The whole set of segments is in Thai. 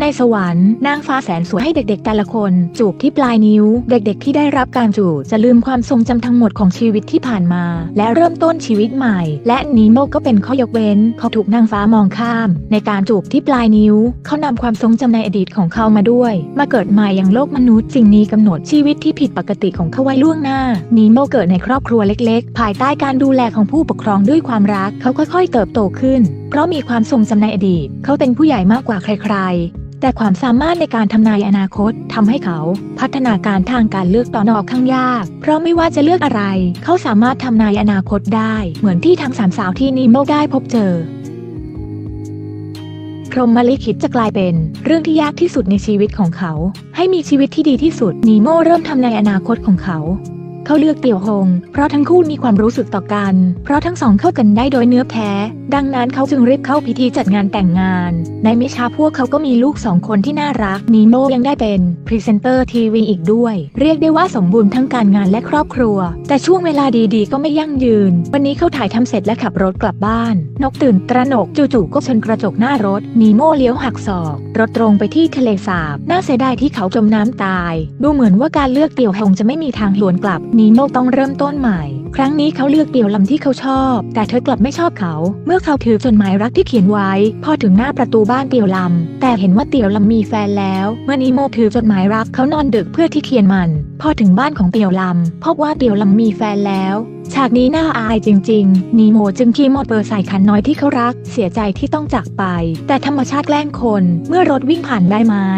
ในสวรรค์นางฟ้าแสนสวยให้เด็กๆแต่ละคน จูบที่ปลายนิ้ว เด็กๆที่ได้รับการจูบจะลืมความทรงจำทั้งหมดของชีวิตที่ผ่านมา และเริ่มต้นชีวิตใหม่ และนีโมก็เป็นข้อยกเว้น เขาถูกนางฟ้ามองข้าม ในการจูบที่ปลายนิ้ว เขานำความทรงจำในอดีตของเขามาด้วย มาเกิดใหม่อย่างโลกมนุษย์สิ่งนี้กำหนดชีวิตที่ผิดปกติของเขาไว้ล่วงหน้านีโมเกิดในครอบครัวเล็กๆ ภายใต้การดูแลของผู้ปกครองด้วยความรักเขาค่อยๆ เติบโตขึ้น เพราะมีความทรงจำในอดีต เขาเป็นผู้ใหญ่มากกว่าใครๆ แต่ความสามารถในการทำนายอนาคตทำให้เขาพัฒนาการทางการเลือกต่อนออกข้างยาก เพราะไม่ว่าจะเลือกอะไร เขาสามารถทำนายอนาคตได้ เหมือนที่ทั้งสามสาวที่นีโมได้พบเจอพรหมลิขิตจะกลายเป็นเรื่องที่ยากที่สุดในชีวิตของเขา ให้มีชีวิตที่ดีที่สุดนีโมเริ่มทำในอนาคตของเขา เขาเลือกเตี่ยวหง เพราะทั้งคู่มีความรู้สึกต่อกัน เพราะทั้งสองเข้ากันได้โดยเนื้อแท้ ดังนั้นเขาจึงรีบเข้าพิธีจัดงานแต่งงาน ในไม่ช้าพวกเขาก็มีลูกสองคนที่น่ารัก นีโมยังได้เป็นพรีเซนเตอร์ทีวีอีกด้วย เรียกได้ว่าสมบูรณ์ทั้งการงานและครอบครัว แต่ช่วงเวลาดีๆ ก็ไม่ยั่งยืน วันนี้เขาถ่ายทำเสร็จและขับรถกลับบ้าน นกตื่นตระหนกจู่ๆก็ชนกระจกหน้ารถ นีโมเลี้ยวหักศอก รถตรงไปที่ทะเลสาบ น่าเสียดายที่เขาจมน้ำตาย ดูเหมือนว่าการเลือกเตี่ยวหงจะไม่มีทางหวนกลับนีโมต้องเริ่มต้นใหม่ ครั้งนี้เขาเลือกเตี่ยวลำที่เขาชอบ แต่เธอกลับไม่ชอบเขา เมื่อเขาถือจดหมายรักที่เขียนไว้ พอถึงหน้าประตูบ้านเตี่ยวลำ แต่เห็นว่าเตี่ยวลำมีแฟนแล้ว เมื่อนีโมถือจดหมายรักเขานอนดึกเพื่อที่เขียนมัน พอถึงบ้านของเตี่ยวลำพบว่าเตี่ยวลำมีแฟนแล้วฉากนี้น่าอายจริง ๆ นีโมจึงขี่มอเตอร์ไซค์คันน้อยที่เขารัก เสียใจที่ต้องจากไป แต่ธรรมชาติแกล้งคน เมื่อรถวิ่งผ่านใบไม้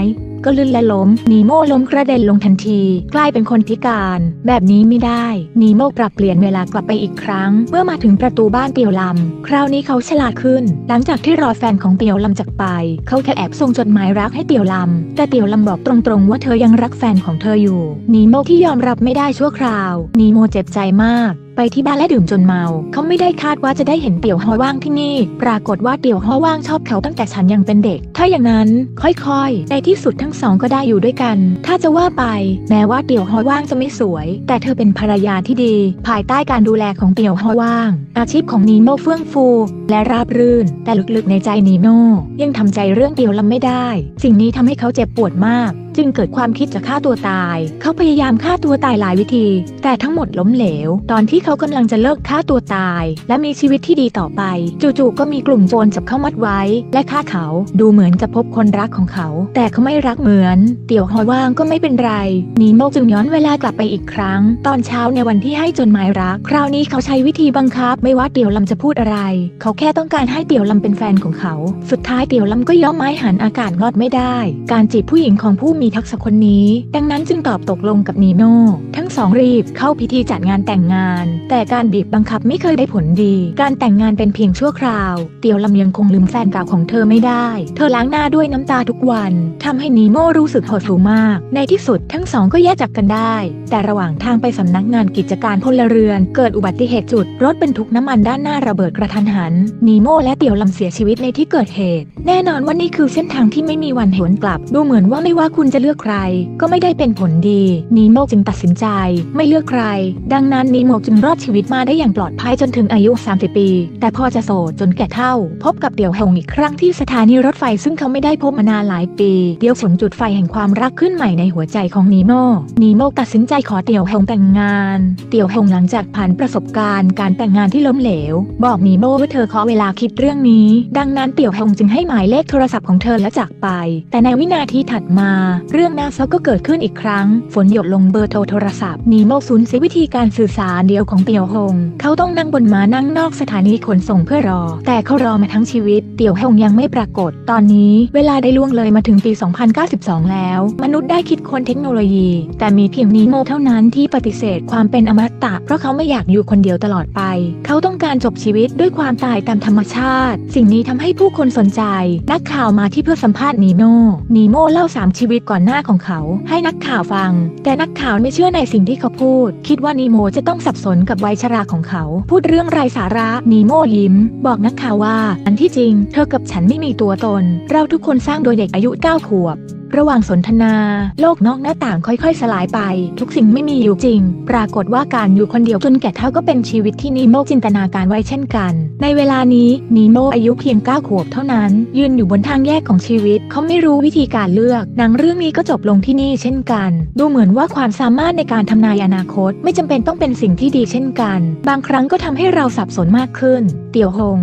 ก็ลื่นและล้ม นีโม่ล้มกระเด็นลงทันที กลายเป็นคนพิการ แบบนี้ไม่ได้ นีโม่ปรับเปลี่ยนเวลากลับไปอีกครั้ง เมื่อมาถึงประตูบ้านเตียวลำ คราวนี้เขาฉลาดขึ้น หลังจากที่รอแฟนของเตียวลำจากไป เขาแค่แอบส่งจดหมายรักให้เตียวลำ แต่เตียวลำบอกตรงๆว่าเธอยังรักแฟนของเธออยู่ นีโม่ที่ยอมรับไม่ได้ชั่วคราว นีโม่เจ็บใจมาก ไปที่บ้านและดื่มจนเมา เขาไม่ได้คาดว่าจะได้เห็นเตี่ยวฮอว่างที่นี่ ปรากฏว่าเตี่ยวฮอว่างชอบเขาตั้งแต่ฉันยังเป็นเด็ก ถ้าอย่างนั้นค่อยๆ ในที่สุดทั้งสองก็ได้อยู่ด้วยกัน ถ้าจะว่าไป แม้ว่าเตี่ยวฮอว่างจะไม่สวย แต่เธอเป็นภรรยาที่ดี ภายใต้การดูแลของเตี่ยวฮอว่าง อาชีพของนีโมเฟื่องฟู และราบรื่น แต่ลึกๆในใจนีโมยังทำใจเรื่องเตี่ยวลำไม่ได้ สิ่งนี้ทำให้เขาเจ็บปวดมาก จึงเกิดความคิดจะฆ่าตัวตาย เขาพยายามฆ่าตัวตายหลายวิธี แต่ทั้งหมดล้มเหลว ตอนที่เขากำลังจะเลิกฆ่าตัวตาย และมีชีวิตที่ดีต่อไป จู่ๆก็มีกลุ่มโจรจับเข้ามัดไว้ และฆ่าเขา ดูเหมือนจะพบคนรักของเขา แต่เขาไม่รักเหมือน เตี่ยวหอยว่างก็ไม่เป็นไร นีโมจึงย้อนเวลากลับไปอีกครั้ง ตอนเช้าในวันที่ให้จดหมายรัก คราวนี้เขาใช้วิธีบังคับ ไม่ว่าเตี่ยวลำจะพูดอะไร เขาแค่ต้องการให้เตี่ยวลำเป็นแฟนของเขา สุดท้ายเตี่ยวลำก็ย่อมไม้หันอากาศงอดไม่ได้ การจีบผู้หญิงของผู้มีทักษะคนนี้ ดังนั้นจึงตอบตกลงกับนีโน่ทั้งสองรีบเข้าพิธีจัดงานแต่งงาน แต่การบีบบังคับไม่เคยได้ผลดี การแต่งงานเป็นเพียงชั่วคราว เตียวลำยังคงลืมแฟนเก่าของเธอไม่ได้ เธอล้างหน้าด้วยน้ำตาทุกวันทำให้นีโม่รู้สึกหดหู่มาก ในที่สุดทั้งสองก็แยกจากกันได้ แต่ระหว่างทางไปสำนักงานกิจการพลเรือน เกิดอุบัติเหตุจุด รถบรรทุกน้ำมันด้านหน้าระเบิดกระทันหัน นีโม่และเตียวลำเสียชีวิตในที่เกิดเหตุ แน่นอนว่านี่คือเส้นทางที่ไม่มีวันหวนกลับ ดูเหมือนว่าไม่ว่าคุณจะเลือกใคร ก็ไม่ได้เป็นผลดี นีโมจึงตัดสินใจ ไม่เลือกใคร ดังนั้นนีโมจึงรอดชีวิตมาได้อย่างปลอดภัยจนถึงอายุ 30 ปี แต่พอจะโสดจนแก่เท่า พบกับเดี่ยวหงอีกครั้งที่สถานีรถไฟซึ่งเขาไม่ได้พบมานานหลายปี เดียวฝนจุดไฟแห่งความรักขึ้นใหม่ในหัวใจของนีโมนีโมตัดสินใจขอเดี่ยวหงแต่งงาน เดี่ยวหงหลังจากผ่านประสบการณ์การแต่งงานที่ล้มเหลว บอกนีโมว่าเธอขอเวลาคิดเรื่องนี้ ดังนั้นเดี่ยวหงจึงให้หมายเลขโทรศัพท์ของเธอและจากไป แต่ในวินาทีถัดมาเรื่องน่าเศร้าก็เกิดขึ้นอีกครั้ง ฝนหยดลงเบอร์โทรโทรศัพท์นีโม่สูญเสียวิธีการสื่อสารเดียวของเตียวหง เขาต้องนั่งบนม้านั่งนอกสถานีขนส่งเพื่อรอ แต่เขารอมาทั้งชีวิต เตี่ยวหงยังไม่ปรากฏ ตอนนี้เวลาได้ล่วงเลยมาถึงปี 2092 แล้ว มนุษย์ได้คิดค้นเทคโนโลยี แต่มีเพียงนีโมเท่านั้นที่ปฏิเสธความเป็นอมตะ เพราะเขาไม่อยากอยู่คนเดียวตลอดไป เขาต้องการจบชีวิตด้วยความตายตามธรรมชาติ สิ่งนี้ทำให้ผู้คนสนใจ นักข่าวมาที่เพื่อสัมภาษณ์นีโมนีโมเล่าสามชีวิตก่อนหน้าของเขาให้นักข่าวฟัง แต่นักข่าวไม่เชื่อในสิ่งที่เขาพูด คิดว่านีโมจะต้องสับสนกับวัยชราของเขา พูดเรื่องไร้สาระนีโมยิ้ม บอกนักข่าวว่า อันที่จริง เธอกับฉันไม่มีตัวตน เราทุกคนสร้างโดยเด็กอายุ9ขวบ ระหว่างสนทนา โลกนอกหน้าต่างค่อยๆ สลายไป ทุกสิ่งไม่มีอยู่จริง ปรากฏว่าการอยู่คนเดียวจนแก่เท่าก็เป็นชีวิตที่นีโมจินตนาการไว้เช่นกัน ในเวลานี้นีโมอายุเพียง9ขวบเท่านั้น ยืนอยู่บนทางแยกของชีวิต เขาไม่รู้วิธีการเลือกหนังเรื่องนี้ก็จบลงที่นี่เช่นกัน ดูเหมือนว่าความสามารถในการทำนายอนาคต ไม่จำเป็นต้องเป็นสิ่งที่ดีเช่นกัน บางครั้งก็ทำให้เราสับสนมากขึ้น เตี่ยวหง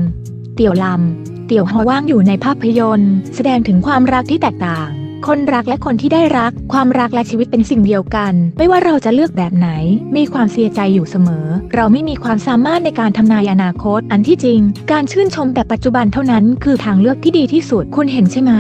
เตี่ยวลำเตี่ยวฮอว่างอยู่ในภาพยนตร์ แสดงถึงความรักที่แตกต่าง คนรักและคนที่ได้รัก ความรักและชีวิตเป็นสิ่งเดียวกัน ไม่ว่าเราจะเลือกแบบไหน มีความเสียใจอยู่เสมอ เราไม่มีความสามารถในการทำนายอนาคต อันที่จริง การชื่นชมแต่ปัจจุบันเท่านั้น คือทางเลือกที่ดีที่สุด คุณเห็นใช่ไหม